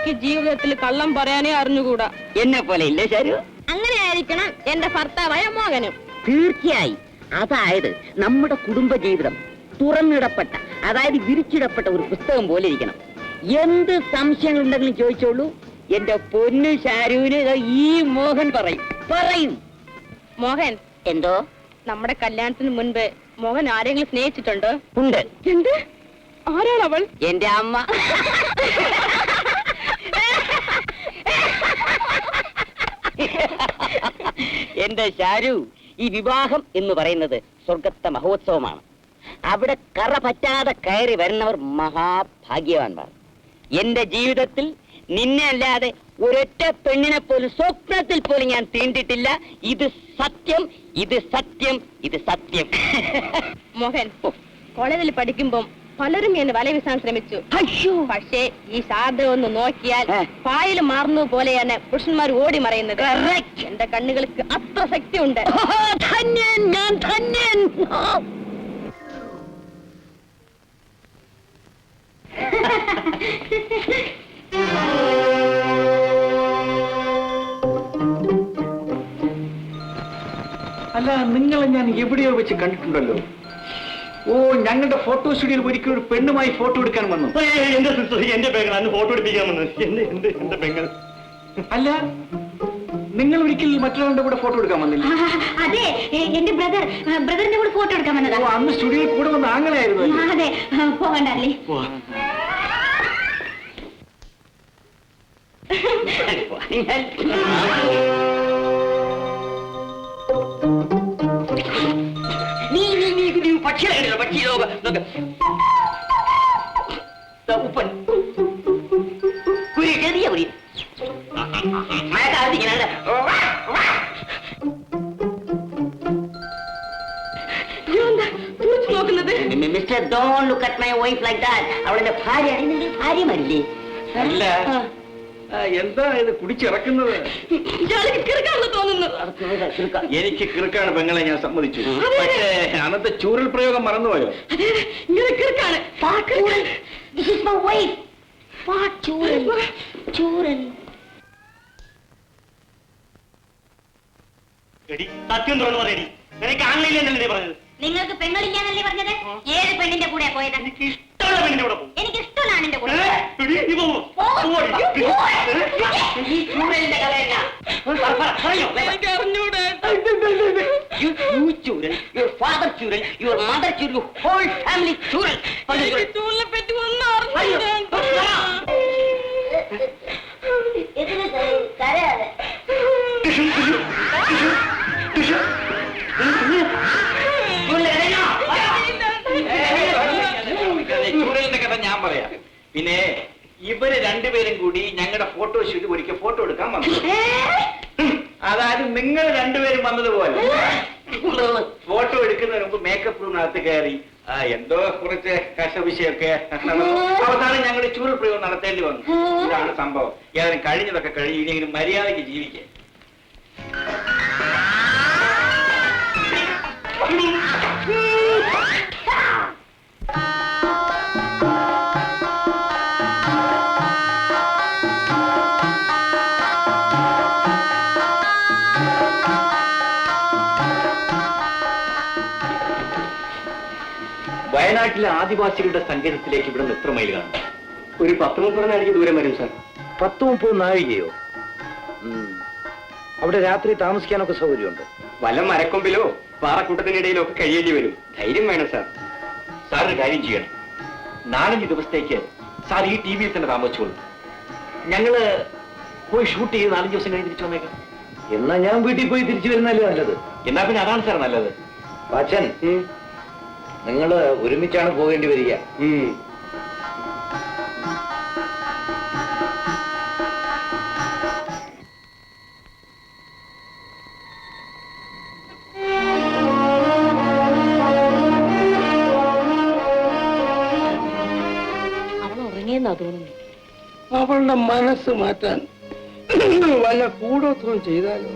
എനിക്ക് ജീവിതത്തിൽ കള്ളം പറയാനേ അറിഞ്ഞുകൂടാ. എന്നെ പോലെ ഇല്ലേ ശരു? അങ്ങനെ ആയിരിക്കണം എന്റെ ഭർത്താവായ മോഹനും. തീർച്ചയായി. അതായത് നമ്മുടെ കുടുംബ ജീവിതം തുറന്നിടപ്പെട്ട അതായത് വിരിച്ചിടപ്പെട്ട ഒരു പുസ്തകം പോലെ ഇരിക്കണം. എന്ത് സംശയങ്ങൾ ഉണ്ടെങ്കിലും ചോദിച്ചോളൂ. എന്റെ പൊന്നു ഷാരൂന് ഈ മോഹൻ പറയും. പറയും. മോഹൻ എന്തോ? നമ്മുടെ കല്യാണത്തിന് മുൻപ് മോഹൻ ആരെങ്കിലും സ്നേഹിച്ചിട്ടുണ്ടോ? ഉണ്ട്. എന്ത്? ആരാണവൾ അവൾ എന്റെ അമ്മ. എന്റെ ഷാരു ഈ വിവാഹം എന്ന് പറയുന്നത് സ്വർഗത്തെ മഹോത്സവമാണ്. അവിടെ കറ പറ്റാതെ കയറി വരുന്നവർ മഹാഭാഗ്യവാന്മാർ. എന്റെ ജീവിതത്തിൽ നിന്നെ അല്ലാതെ ഒരൊറ്റ പെണ്ണിനെ പോലും സ്വപ്നത്തിൽ പോലും ഞാൻ തീണ്ടിട്ടില്ല. ഇത് സത്യം ഇത് സത്യം ഇത് സത്യം. മോഹൻ കോളേജിൽ പഠിക്കുമ്പം പലരും എന്നെ വല വീസാൻ ശ്രമിച്ചു. അയ്യോ. പക്ഷേ ഈ ശാരദ ഒന്ന് നോക്കിയാൽ ഏ. പായൽ മാറുന്നത് പോലെയാണ് പുരുഷന്മാർ ഓടി മറയുന്നത്. Correct. എന്റെ കണ്ണുകൾക്ക് അത്ര ശക്തിയുണ്ട്. ധന്യൻ ഞാൻ ധന്യൻ. അല്ല നിങ്ങളെ ഞാൻ എവിടെയോ വെച്ച് കണ്ടിട്ടുണ്ടല്ലോ. ഓ ഞങ്ങളുടെ ഫോട്ടോ സ്റ്റുഡിയോയിൽ ഒരിക്കലും ഒരു പെണ്ണുമായി ഫോട്ടോ എടുക്കാൻ വന്നു. എന്റെ എന്റെ പെങ്ങൾ അന്ന് ഫോട്ടോ എടുപ്പിക്കാൻ വന്നു. എന്റെ എന്റെ എന്റെ പെങ്ങൾ അല്ല നിങ്ങൾ ഒരിക്കൽ മറ്റൊരാളുടെ കൂടെ ഫോട്ടോ എടുക്കാൻ വന്നില്ല. അതെ എന്റെ ബ്രദർ ബ്രദറിന്റെ കൂടെ ഫോട്ടോ എടുക്കാൻ വന്നതാ. അന്ന് സ്റ്റുഡിയോയിൽ കൂടെ വന്ന ആങ്ങളായിരുന്നു അതെ പോകണ്ടല്ലേ നീ ലോക നോക്ക്. ദാ ഉപ്പൻ. കുരി ചെറിയ കുരി. മഴക്കാലത്ത് ഇങ്ങനെ നോക്കുന്നത്? Mister don't look at my wife like that അവളുടെ ഭാര്യ നിന്റെ ഭാര്യമല്ലേ അല്ല എന്താ ഇത് കുടിച്ചിറക്കുന്നത്? തോന്നുന്നു. എനിക്ക് കിറുക്കാണ് പെങ്ങളെ ഞാൻ സമ്മതിച്ചു. പക്ഷേ അന്നത്തെ ചൂരൽ പ്രയോഗം മറന്നുപോയോ? എടി സത്യം തുറന്നു പറയടി നിനക്ക് പറഞ്ഞത്? നിങ്ങൾക്ക് പെങ്ങളില്ലാന്നല്ലേ പറഞ്ഞത്? ഏത് പെണ്ണിന്റെ കൂടെ പോയത്? എനിക്ക് എനിക്ക് ആണിന്റെ കൂടെ You, you children, your father children, your mother children, your whole family children. Photo ഒരിക്കൽ ഫോട്ടോ എടുക്കാൻ വന്നു. അതായത് നിങ്ങൾ രണ്ടുപേരും വന്നതുപോലെ. ഫോട്ടോ എടുക്കുന്നതിന് മുമ്പ് മേക്കപ്പ് റൂമിനകത്ത് കയറി എന്തോ കുറച്ച് കശവിഷയൊക്കെ അവസാനം ഞങ്ങൾ ചൂരൽ പ്രയോഗം നടത്തേണ്ടി വന്നു. ഇതാണ് സംഭവം. ഏതായാലും കഴിഞ്ഞതൊക്കെ കഴിഞ്ഞ് ഇനി മര്യാദയ്ക്ക് ജീവിക്കാൻ വയനാട്ടിലെ ആദിവാസികളുടെ സങ്കേതത്തിലേക്ക് ഇവിടെ നിന്ന് എത്ര മൈൽ കാണും? ഒരു പത്ത് മുപ്പത് നാഴിക ദൂരം വരും സാർ. പത്ത് മുപ്പത് നാഴികയോ? അവിടെ രാത്രി താമസിക്കാനൊക്കെ സൗകര്യമുണ്ട്. വല്ല മരക്കൊമ്പിലോ പാറക്കൂട്ടത്തിനിടയിലോ ഒക്കെ കഴിയേണ്ടി വരും. ധൈര്യം വേണം സാർ. സാർ ഒരു കാര്യം ചെയ്യണം. നാലഞ്ച് ദിവസത്തേക്ക് സാർ ഈ ടി വിയിൽ തന്നെ താമസിച്ചോളൂ. ഞങ്ങൾ പോയി ഷൂട്ട് ചെയ്ത് നാലഞ്ച് ദിവസം കഴിഞ്ഞ് തിരിച്ചു വന്നേക്കാം. എന്നാ ഞാൻ വീട്ടിൽ പോയി തിരിച്ചു വരുന്നല്ലേ നല്ലത്? എന്നാ പിന്നെ അതാണ് സാർ നല്ലത്. വാച്ചൻ നിങ്ങൾ ഒരുമിച്ചാണ് പോകേണ്ടി വരിക. അവൾ ഉറങ്ങിയെന്നാ തോന്നുന്നു അവളുടെ മനസ്സ് മാറ്റാൻ വല്ല കൂടോത്രം ചെയ്താലോ?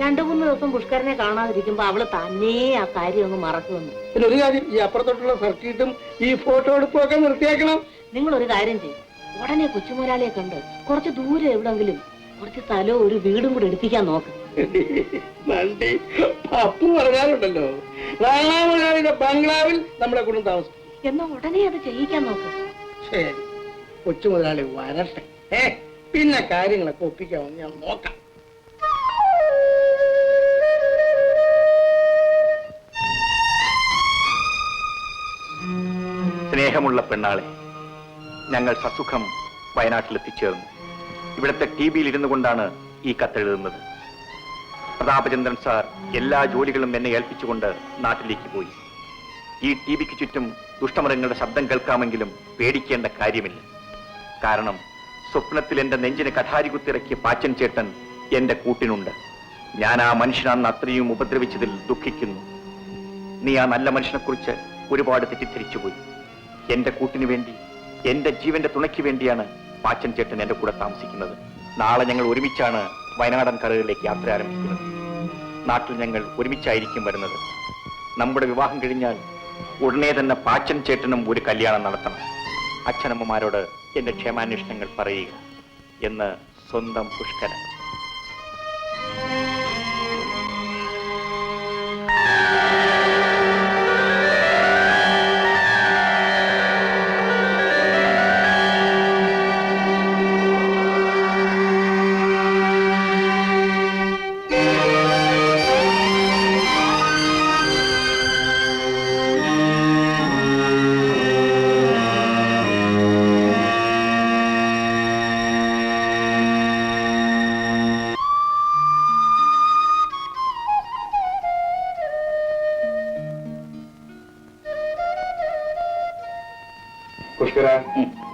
രണ്ടു മൂന്ന് ദിവസം പുഷ്കരനെ കാണാതിരിക്കുമ്പോ അവൾ തന്നെ ആ കാര്യം അങ്ങ് മറക്കുമെന്ന്. പിന്നെ ഒരു കാര്യം ഈ അപ്പുറത്തോട്ടുള്ള സർക്കിട്ടും ഈ ഫോട്ടോ എടുപ്പും ഒക്കെ നിർത്തിയേക്കണം. നിങ്ങൾ ഒരു കാര്യം ചെയ്യും. ഉടനെ കൊച്ചുമൊരാളിയെ കണ്ട് കുറച്ച് ദൂരെ എവിടെങ്കിലും കുറച്ച് സ്ഥലവും ഒരു വീടും കൂടെ എടുപ്പിക്കാൻ നോക്ക്. നന്ദി പപ്പു പറഞ്ഞാലുണ്ടല്ലോ നാളാമനാളിന്റെ ബംഗ്ലാവിൽ നമ്മളെ കൊണ്ട് താമസിക്കും. എന്നാ ഉടനെ അത് ചെയ്യിക്കാൻ നോക്ക്. ശരി കൊച്ചുമുതലാളി വരട്ടെ. ഏ പിന്നെ കാര്യങ്ങളൊക്കെ ഒപ്പിക്കാമെന്ന് ഞാൻ നോക്കാം. സ്നേഹമുള്ള പെണ്ണാളെ ഞങ്ങൾ സസുഖം വയനാട്ടിൽ എത്തിച്ചേർന്നു ഇവിടുത്തെ ടി വിയിൽ ഇരുന്നു കൊണ്ടാണ് ഈ കത്തെഴുതുന്നത്. പ്രതാപചന്ദ്രൻ സാർ എല്ലാ ജോലികളും എന്നെ ഏൽപ്പിച്ചുകൊണ്ട് നാട്ടിലേക്ക് പോയി. ഈ ടി വിക്ക് ചുറ്റും ദുഷ്ടമൃഗങ്ങളുടെ ശബ്ദം കേൾക്കാമെങ്കിലും പേടിക്കേണ്ട കാര്യമില്ല. കാരണം സ്വപ്നത്തിൽ എന്റെ നെഞ്ചിന് കഠാരി കുത്തിറക്കിയ പാച്ചൻ ചേട്ടൻ എന്റെ കൂട്ടിനുണ്ട്. ഞാൻ ആ മനുഷ്യനാണെന്ന് അത്രയും ഉപദ്രവിച്ചതിൽ ദുഃഖിക്കുന്നു. നീ ആ നല്ല മനുഷ്യനെക്കുറിച്ച് ഒരുപാട് തെറ്റിദ്ധരിച്ചുപോയി. എന്റെ കൂട്ടിന് വേണ്ടി എന്റെ ജീവന്റെ തുണയ്ക്ക് വേണ്ടിയാണ് പാച്ചൻ ചേട്ടൻ എന്റെ കൂടെ താമസിക്കുന്നത്. നാളെ ഞങ്ങൾ ഒരുമിച്ചാണ് വയനാടൻ കരകളിലേക്ക് യാത്ര ആരംഭിക്കുന്നത്. നാട്ടിൽ ഞങ്ങൾ ഒരുമിച്ചായിരിക്കും വരുന്നത്. നമ്മുടെ വിവാഹം കഴിഞ്ഞാൽ ഉടനെ തന്നെ പാച്ചൻ ചേട്ടനും ഒരു കല്യാണം നടത്തണം. അച്ഛനമ്മമാരോട് എന്റെ ക്ഷേമാന്വേഷണങ്ങൾ പറയുക എന്ന് സ്വന്തം പുഷ്കര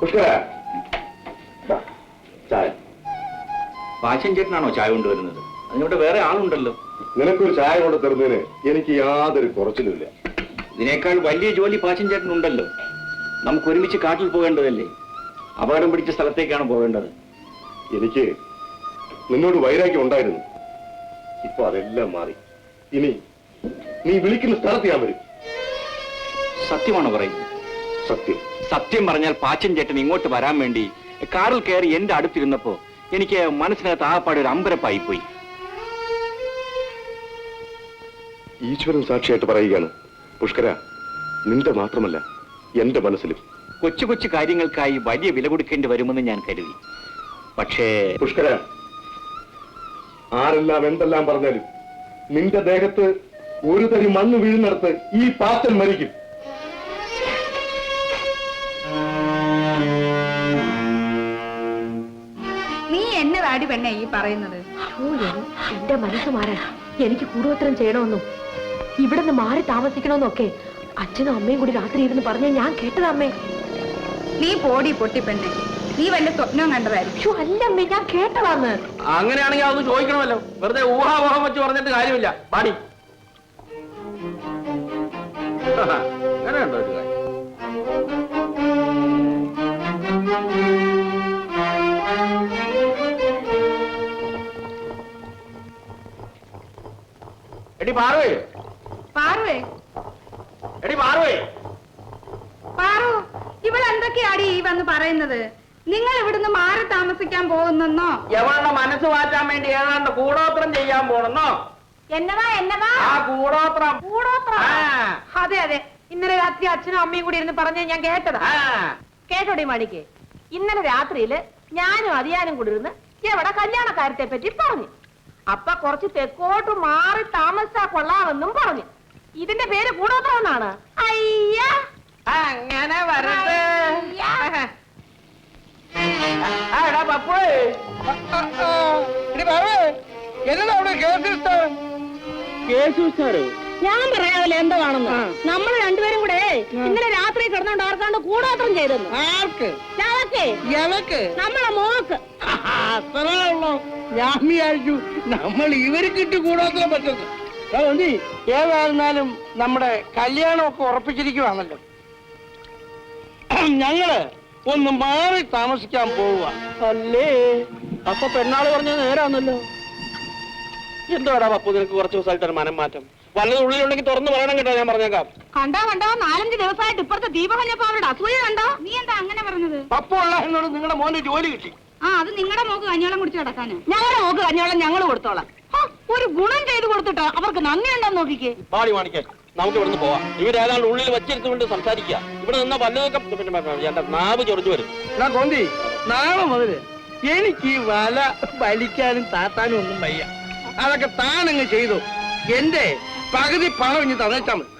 പുഷ്കര ചായ. പാച്ചൻ ചേട്ടനാണോ ചായ കൊണ്ടുവരുന്നത്? അതിനിവിടെ വേറെ ആളുണ്ടല്ലോ. നിനക്കൊരു ചായ കൊണ്ട് തരുന്നതിന് എനിക്ക് യാതൊരു കുറച്ചിലുമില്ല. ഇതിനേക്കാൾ വലിയ ജോലി പാച്ചൻ ചേട്ടനുണ്ടല്ലോ. നമുക്ക് ഒരുമിച്ച് കാട്ടിൽ പോകേണ്ടതല്ലേ? അപകടം പിടിച്ച സ്ഥലത്തേക്കാണ് പോകേണ്ടത്. എനിക്ക് നിന്നോട് വൈരാഗ്യം ഉണ്ടായിരുന്നു. ഇപ്പൊ അതെല്ലാം മാറി. ഇനി നീ വിളിക്കുന്ന സ്ഥലത്ത് ഞാൻ വരും. സത്യമാണോ പറയുന്നത്? സത്യം. സത്യം പറഞ്ഞാൽ പാച്ചൻ ചേട്ടൻ ഇങ്ങോട്ട് വരാൻ വേണ്ടി കാറിൽ കയറി എന്റെ അടുത്തിരുന്നപ്പോ എനിക്ക് മനസ്സിനകത്ത് ആകപ്പാട് ഒരു അമ്പരപ്പായി പോയി ഈശ്വരൻ സാക്ഷിയായിട്ട് പറയുകയാണ്. പുഷ്കര നിന്റെ മാത്രമല്ല എന്റെ മനസ്സിലും. കൊച്ചു കൊച്ചു കാര്യങ്ങൾക്കായി വലിയ വില കൊടുക്കേണ്ടി വരുമെന്ന് ഞാൻ കരുതി. പക്ഷേ പുഷ്കര ആരെല്ലാം എന്തെല്ലാം പറഞ്ഞാലും നിന്റെ ദേഹത്ത് ഒരു തരി മണ്ണ് വീഴുന്നിടത്ത് ഈ പാച്ചൻ മരിക്കും. എന്നതാടി പെണ്ണെ ഈ പറയുന്നത്? ഓ, എൻ- എന്റെ മനസ്സ് മാറാൻ എനിക്ക് കൂടോത്രം ചെയ്യണമെന്നും ഇവിടുന്ന് മാറി താമസിക്കണമെന്നൊക്കെ അച്ഛനും അമ്മയും കൂടി രാത്രി ഇരുന്ന് പറഞ്ഞ ഞാൻ കേട്ടത് അമ്മേ. നീ പോടി പൊട്ടി പെണ്ണെ. നീ വല്ല സ്വപ്നം കണ്ടതായിരിക്കും. ഷോ അല്ല അമ്മേ ഞാൻ കേട്ടതാന്ന്. അങ്ങനെയാണെങ്കിൽ അതൊന്ന് ചോദിക്കണമല്ലോ. വെറുതെ ഊഹാപോഹം വെച്ച് പറഞ്ഞിട്ട് കാര്യമില്ല. പാടി. എടി പാറുവേ. പാറുവേ. എടി പാറുവേ. പാറു ഇവിടെ എന്തൊക്കെയാടി ഈ വന്ന് പറയുന്നത്? നിങ്ങൾ ഇവിടുന്ന് മാറി താമസിക്കാൻ പോകുന്നോ എവളുടെ മനസ്സ് മാറ്റാൻ വേണ്ടി ഏതാണ്ട് കൂടോത്രം ചെയ്യാൻ പോണെന്നോ? എന്നതാ എന്നതാ ആ കൂടോത്രം. കൂടോത്രം. അതെ അതെ. ഇന്നലെ രാത്രി അച്ഛനും അമ്മയും കൂടി ഇരുന്ന് പറഞ്ഞ ഞാൻ കേട്ടതാ. കേട്ടോടി മണിക്ക്? ഇന്നലെ രാത്രിയിൽ ഞാനും അതിയാനും കൂടി ഇരുന്ന് എവിടെ കല്യാണക്കാരത്തെ പറ്റി പറഞ്ഞു. അപ്പൊ കുറച്ച് തെക്കോട്ട് മാറി താമസിച്ചാ കൊള്ളാമെന്നും പറഞ്ഞു. ഇതിന്റെ പേര് കൂടോത്രമെന്നാണ്. എന്നാണ് അയ്യ! അങ്ങനെ വരട്ടെ ഞാൻ പറയാമല്ലോ എന്താണെന്ന് നമ്മൾ രണ്ടുപേരും കൂടെ ഇന്നലെ രാത്രി കിടന്നോണ്ട് ആർക്കാണ്ട് കൂടോത്രം ചെയ്തെന്ന്. ആർക്ക്? നമ്മളെ മോക്ക് അത്രേ ഉള്ളൂ ഞാൻ വിചാരിച്ചു നമ്മൾ ഇവർക്കിട്ട് കിട്ടി കൂടാത്ര പറ്റുന്നു ഏതായിരുന്നാലും നമ്മുടെ കല്യാണമൊക്കെ ഉറപ്പിച്ചിരിക്കുവാണല്ലോ. ഞങ്ങൾ ഒന്ന് മാറി താമസിക്കാൻ പോവുക അല്ലേ? അപ്പൊ പെണ്ണാൾ പറഞ്ഞ നേരാന്നല്ലോ. എന്തോടാ പപ്പു നിനക്ക് കുറച്ച് ദിവസമായിട്ട് മനം മാറ്റം വല്ലത് ഉള്ളിലുണ്ടെങ്കിൽ തുറന്നു പറയണം കേട്ടോ ഞാൻ പറഞ്ഞേക്കാം. കണ്ടോ കണ്ടോ? നാലഞ്ച് ദിവസമായിട്ട് ഇപ്പുറത്തെ ദീപം അവരുടെ അസൂയ കണ്ടോ? നീ എന്താ അങ്ങനെ പറഞ്ഞത്? പപ്പുള്ള എന്നോട് നിങ്ങളുടെ മോന് ജോലി കിട്ടി. ആ അത് നിങ്ങളുടെ മോക്ക് കഞ്ഞോളം കുടിച്ച് കിടക്കാന്. ഞങ്ങളുടെ മോക്ക് കഞ്ഞോളം ഞങ്ങൾ കൊടുത്തോളാം. ഹോ, ഒരു ഗുണം ചെയ്ത് കൊടുത്തിട്ട് അവർക്ക് നന്ദി ഉണ്ടോന്ന് നോക്കിക്കേ. പാടി മാണിക്കേ നമുക്ക് ഇവിടുന്ന് പോവാം. ഇവരേതാണ്ട് ഉള്ളിൽ വച്ചിരുത്തുകൊണ്ട് സംസാരിക്കുക. ഇവിടെ നിന്ന വല്ലതൊക്കെ പിന്നെ എന്റെ നാവ് ചൊറിഞ്ഞു വരും. എന്നാ കോന്തി നാളെ മുതൽ. എനിക്ക് ഈ വല വലിക്കാനും താത്താനും ഒന്നും വയ്യ. അതൊക്കെ താനങ്ങ് ചെയ്തു. എന്റെ പകുതി പണം ഇനി തന്നേച്ചാ മതി.